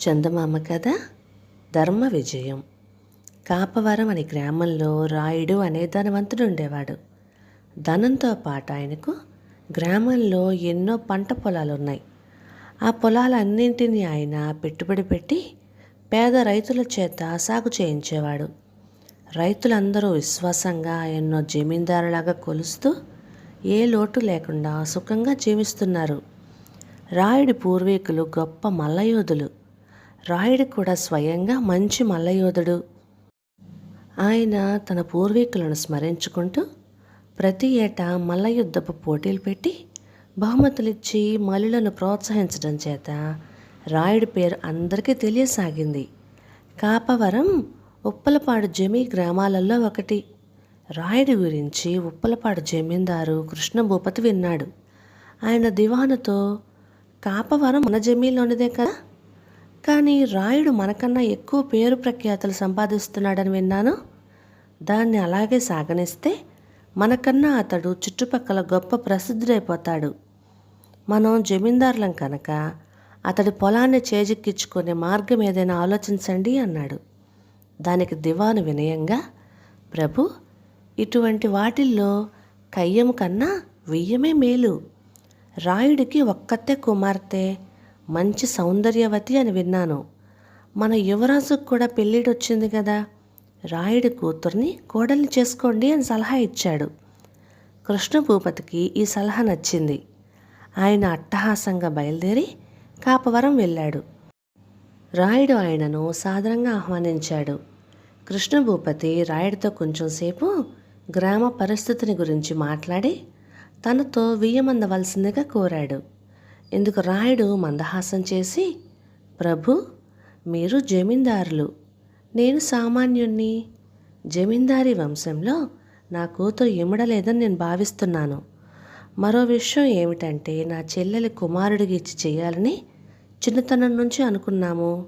చందమామ కథ ధర్మ విజయం. కాపవరం అనే గ్రామంలో రాయుడు అనే ధనవంతుడు ఉండేవాడు. ధనంతో పాటు ఆయనకు గ్రామంలో ఎన్నో పంట పొలాలు ఉన్నాయి ఆ పొలాలన్నింటినీ ఆయన పెట్టుబడి పెట్టి పేద రైతుల చేత సాగు చేయించేవాడు. రైతులందరూ విశ్వాసంగా ఎన్నో జమీందారులాగా కొలుస్తూ ఏ లోటు లేకుండా సుఖంగా జీవిస్తున్నారు. రాయుడి పూర్వీకులు గొప్ప మల్లయోధులు. రాయుడు కూడా స్వయంగా మంచి మల్లయోధుడు. ఆయన తన పూర్వీకులను స్మరించుకుంటూ ప్రతి ఏటా మల్లయుద్ధపు పోటీలు పెట్టి బహుమతులిచ్చి మల్లులను ప్రోత్సహించడం చేత రాయుడి పేరు అందరికీ తెలియసాగింది. కాపవరం ఉప్పలపాడు జమీ గ్రామాలలో ఒకటి. రాయుడి గురించి ఉప్పలపాడు జమీందారు కృష్ణభూపతి విన్నాడు. ఆయన దివానుతో కాపవరం మన జమీలోనిదే కదా? కానీ రాయుడు మనకన్నా ఎక్కువ పేరు ప్రఖ్యాతులు సంపాదిస్తున్నాడని విన్నాను? దాన్ని అలాగే సాగనిస్తే మనకన్నా అతడు చుట్టుపక్కల గొప్ప ప్రసిద్ధుడైపోతాడు. మనం జమీందారులం కనుక అతడి పొలాన్ని చేజిక్కించుకునే మార్గం ఏదైనా ఆలోచించండి అన్నాడు. దానికి దివాను వినయంగా ప్రభు ఇటువంటి వాటిల్లో కయ్యం కన్నా వెయ్యమే మేలు. రాయుడికి ఒక్కతే కుమార్తె మంచి సౌందర్యవతి అని విన్నాను. మన యువరాజుకు కూడా పెళ్ళిడొచ్చింది కదా రాయుడి కూతుర్ని కోడల్ని చేసుకోండి అని సలహా ఇచ్చాడు. కృష్ణభూపతికి ఈ సలహా నచ్చింది. ఆయన అట్టహాసంగా బయలుదేరి కాపవరం వెళ్ళాడు. రాయుడు ఆయనను సాదరంగా ఆహ్వానించాడు. కృష్ణభూపతి రాయుడితో కొంచెంసేపు గ్రామ పరిస్థితిని గురించి మాట్లాడి తనతో వియ్యమందవలసిందిగా కోరాడు. ఇందుకు రాయుడు మందహాసం చేసి ప్రభు మీరు జమీందారులు నేను సామాన్యుణ్ణి. జమీందారీ వంశంలో నా కూతురు ఇమడలేదని నేను భావిస్తున్నాను. మరో విషయం ఏమిటంటే నా చెల్లెలి కుమారుడికి ఇచ్చి చేయాలని చిన్నతనం నుంచి అనుకున్నాము.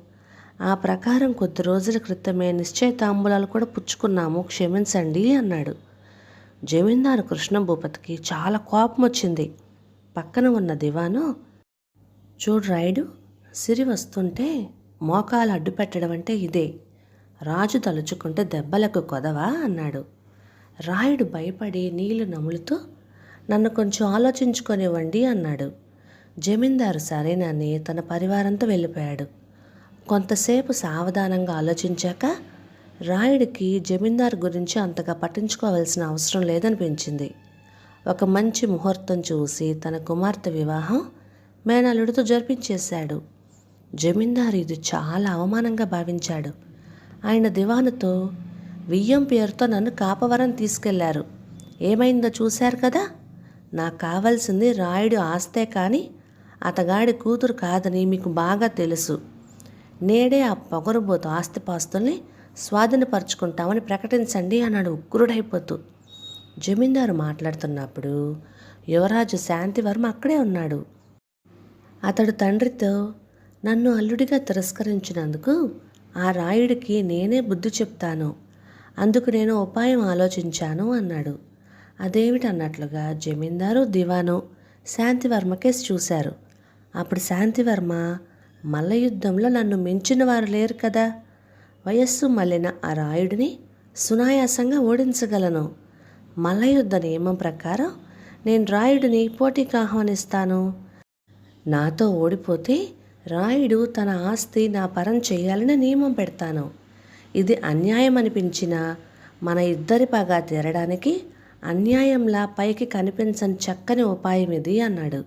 ఆ ప్రకారం కొద్ది రోజుల క్రితమే నిశ్చయతాంబూలాలు కూడా పుచ్చుకున్నాము. క్షమించండి అన్నాడు. జమీందారు కృష్ణభూపతికి చాలా కోపం వచ్చింది పక్కన ఉన్న దివాను చూడు రాయుడు సిరి వస్తుంటే మోకాలు అడ్డు పెట్టడం అంటే ఇదే. రాజు తలుచుకుంటే దెబ్బలకు కొదవా? అన్నాడు. రాయుడు భయపడి నీళ్ళు నములుతూ నన్ను కొంచెం ఆలోచించుకొనివ్వండి అన్నాడు. జమీందారు సరేనని తన పరివారంతో వెళ్ళిపోయాడు. కొంతసేపు సావధానంగా ఆలోచించాక రాయుడికి జమీందారు గురించి అంతగా పట్టించుకోవాల్సిన అవసరం లేదనిపించింది. ఒక మంచి ముహూర్తం చూసి తన కుమార్తె వివాహం మేనల్లుడితో జరిపించేశాడు. జమీందారు ఇది చాలా అవమానంగా భావించాడు. ఆయన దివానుతో వియ్యం పేరుతో నన్ను కాపవరం తీసుకెళ్ళారు. ఏమైందో చూశారు కదా? నాకు కావాల్సింది రాయుడు ఆస్తే కానీ అతగాడి కూతురు కాదని మీకు బాగా తెలుసు. నేడే ఆ పొగరుబోతు ఆస్తిపాస్తుల్ని స్వాధీనపరుచుకుంటామని ప్రకటించండి అన్నాడు ఉగ్రుడైపోతూ. జమీందారు మాట్లాడుతున్నప్పుడు యువరాజు శాంతివర్మ అక్కడే ఉన్నాడు. అతడు తండ్రితో నన్ను అల్లుడిగా తిరస్కరించినందుకు ఆ రాయుడికి నేనే బుద్ధి చెప్తాను. అందుకు నేను ఉపాయం ఆలోచించాను అన్నాడు. అదేమిటన్నట్లుగా జమీందారు దివాను శాంతివర్మకే చూశారు. అప్పుడు శాంతివర్మ మల్ల యుద్ధంలో నన్ను మించిన వారు లేరు కదా. వయస్సు మళ్ళిన ఆ రాయుడిని సునాయాసంగా ఓడించగలను. మల్లయుద్ధ నియమం ప్రకారం నేను రాయుడిని పోటీకి ఆహ్వానిస్తాను. నాతో ఓడిపోతే రాయుడు తన ఆస్తి నా పరం చేయాలని నియమం పెడతాను. ఇది అన్యాయం అనిపించినా మన ఇద్దరి పగా తీరడానికి అన్యాయంలా పైకి కనిపించని చక్కని ఉపాయం ఇది అన్నాడు.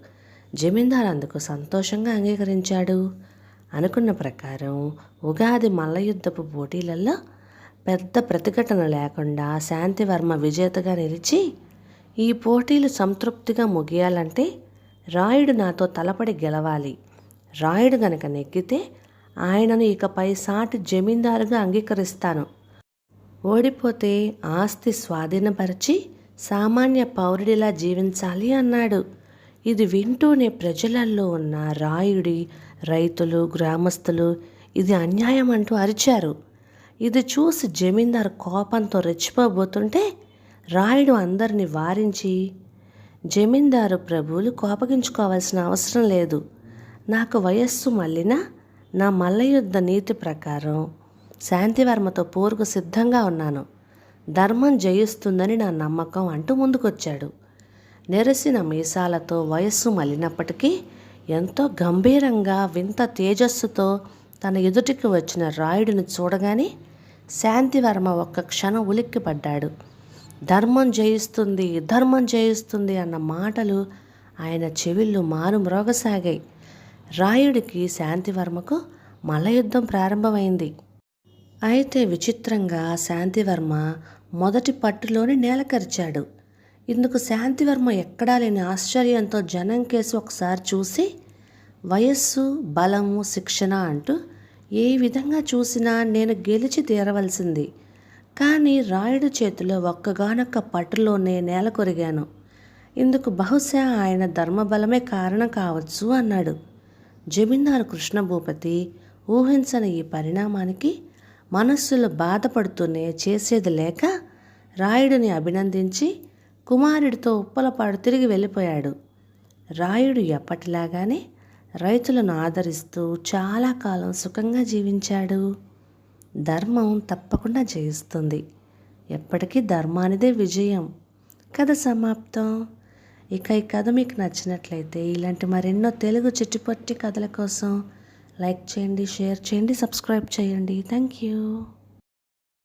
జమీందార్ అందుకు సంతోషంగా అంగీకరించాడు. అనుకున్న ప్రకారం ఉగాది మల్లయుద్ధపు పోటీలలో పెద్ద ప్రతిఘటన లేకుండా శాంతివర్మ విజేతగా నిలిచి ఈ పోటీలు సంతృప్తిగా ముగియాలంటే రాయుడు నాతో తలపడి గెలవాలి. రాయుడు గనక నెగ్గితే ఆయనను ఇకపై సాటి జమీందారుగా అంగీకరిస్తాను. ఓడిపోతే ఆస్తి స్వాధీనపరిచి సామాన్య పౌరుడిలా జీవించాలి అన్నాడు. ఇది వింటూనే ప్రజలల్లో ఉన్న రాయుడి రైతులు గ్రామస్తులు ఇది అన్యాయం అంటూ అరిచారు. ఇది చూసి జమీందారు కోపంతో రెచ్చిపోబోతుంటే రాయుడు అందరిని వారించి జమీందారు ప్రభువులు కోపగించుకోవాల్సిన అవసరం లేదు. నాకు వయస్సు మళ్ళినా నా మల్లయుద్ధ నీతి ప్రకారం శాంతివర్మతో పోరుకు సిద్ధంగా ఉన్నాను. ధర్మం జయిస్తుందని నా నమ్మకం అంటూ ముందుకొచ్చాడు. నెరసిన మీసాలతో వయస్సు మళ్ళినప్పటికీ ఎంతో గంభీరంగా వింత తేజస్సుతో తన ఎదుటికి వచ్చిన రాయుడిని చూడగానే శాంతివర్మ ఒక్క క్షణం ఉలిక్కిపడ్డాడు. ధర్మం జయిస్తుంది ధర్మం జయిస్తుంది అన్న మాటలు ఆయన చెవిళ్ళు మారు మ్రోగసాగాయి. రాయుడికి శాంతివర్మకు మల్లయుద్ధం ప్రారంభమైంది. అయితే విచిత్రంగా శాంతివర్మ మొదటి పట్టులోనే నేలకరిచాడు ఇందుకు శాంతివర్మ ఎక్కడా లేని ఆశ్చర్యంతో జనం కేసి ఒకసారి చూసి వయస్సు బలము శిక్షణ అంటూ ఏ విధంగా చూసినా నేను గెలిచి తీరవలసింది. కానీ రాయుడు చేతిలో ఒక్కగానొక్క పట్టులోనే నేల కొరిగాను. ఇందుకు బహుశా ఆయన ధర్మబలమే కారణం కావచ్చు అన్నాడు. జమీందారు కృష్ణభూపతి ఊహించని ఈ పరిణామానికి మనస్సులు బాధపడుతూనే చేసేది లేక రాయుడిని అభినందించి కుమారుడితో ఉప్పలపాడు తిరిగి వెళ్ళిపోయాడు. రాయుడు ఎప్పటిలాగానే రైతులను ఆదరిస్తూ చాలా కాలం సుఖంగా జీవించాడు. ధర్మం తప్పకుండా జయిస్తుంది. ఎప్పటికీ ధర్మానిదే విజయం. కథ సమాప్తం. ఇక ఈ కథ మీకు నచ్చినట్లయితే ఇలాంటి మరెన్నో తెలుగు చిట్టుపట్టి కథల కోసం లైక్ చేయండి షేర్ చేయండి సబ్స్క్రైబ్ చేయండి. Thank you.